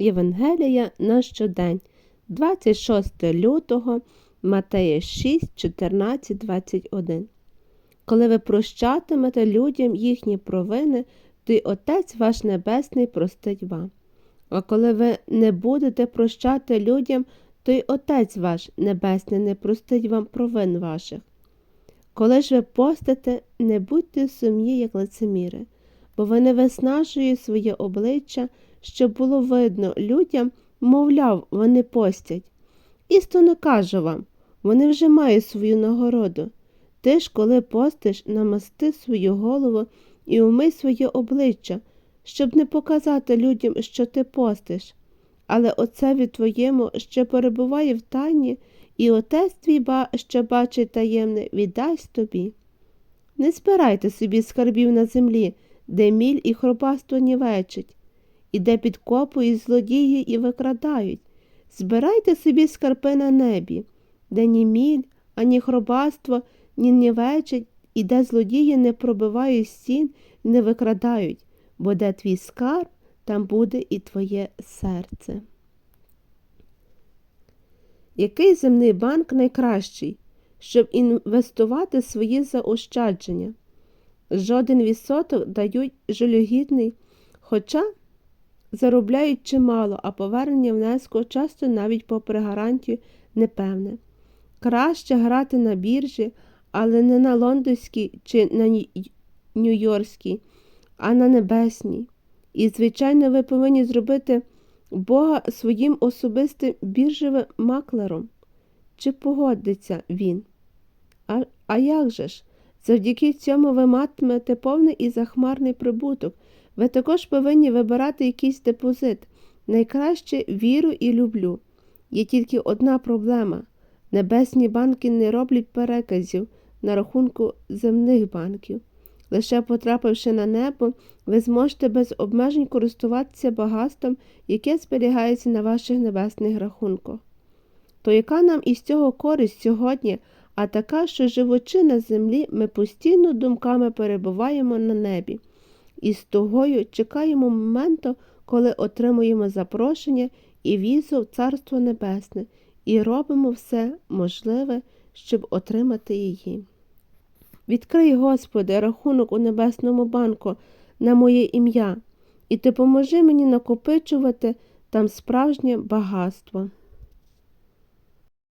Євангелія на щодень, 26 лютого, Матея 6, 14, 21. Коли ви прощатимете людям їхні провини, то й Отець ваш Небесний простить вам. А коли ви не будете прощати людям, то й Отець ваш Небесний не простить вам провин ваших. Коли ж ви постите, не будьте сумні, як лицеміри, бо ви не виснажуєте своє обличчя, щоб було видно людям, мовляв, вони постять. Істинно кажу вам, вони вже мають свою нагороду. Ти ж, коли постиш, намасти свою голову і умий своє обличчя, щоб не показати людям, що ти постиш. Але отцеві твоєму, що перебуває в тайні, і отець твій, що бачить таємне, віддасть тобі. Не збирайте собі скарбів на землі, де міль і хробаство нівечить, і де підкопують злодії і викрадають. Збирайте собі скарби на небі, де ні міль, ані хробаство, ні нівечить, і де злодії не пробивають стін і не викрадають, бо де твій скарб, там буде і твоє серце. Який земний банк найкращий, щоб інвестувати свої заощадження? Жоден відсоток дають жалюгідний, хоча заробляють чимало, а повернення внеску часто навіть попри гарантію непевне. Краще грати на біржі, але не на лондонській чи на Нью-Йоркській, а на небесній. І, звичайно, ви повинні зробити Бога своїм особистим біржевим маклером. Чи погодиться він? А, а як же ж? Завдяки цьому ви матимете повний і захмарний прибуток. Ви також повинні вибирати якийсь депозит. Найкраще віру і люблю. Є тільки одна проблема. Небесні банки не роблять переказів на рахунку земних банків. Лише потрапивши на небо, ви зможете без обмежень користуватися багатством, яке зберігається на ваших небесних рахунках. То яка нам із цього користь сьогодні, а така, що живучи на землі, ми постійно думками перебуваємо на небі, і з тогою чекаємо моменту, коли отримуємо запрошення і візу в Царство Небесне, і робимо все можливе, щоб отримати її. Відкрий, Господи, рахунок у Небесному банку на моє ім'я, і ти поможи мені накопичувати там справжнє багатство.